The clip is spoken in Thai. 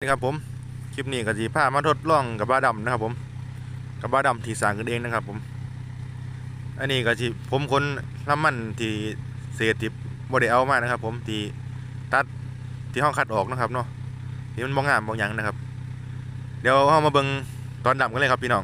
นี่ครับผมคลิปนี้กับสีผ้ามาทดลองกับบ้าดำนะครับผมกับบ้าดำที่สร้างกันเองนะครับ ผมอันนี้ก็ที่ผมคนน้ำมันที่เศษที่บ่ไดเอามานะครับ ผมที่ตัดที่ห้องคัดออกนะครับเนาะที่มันบองงามบางอยังนะครับ เดี๋ยวเรามาเบิ่งตอนดำกันเลยครับพี่น้อง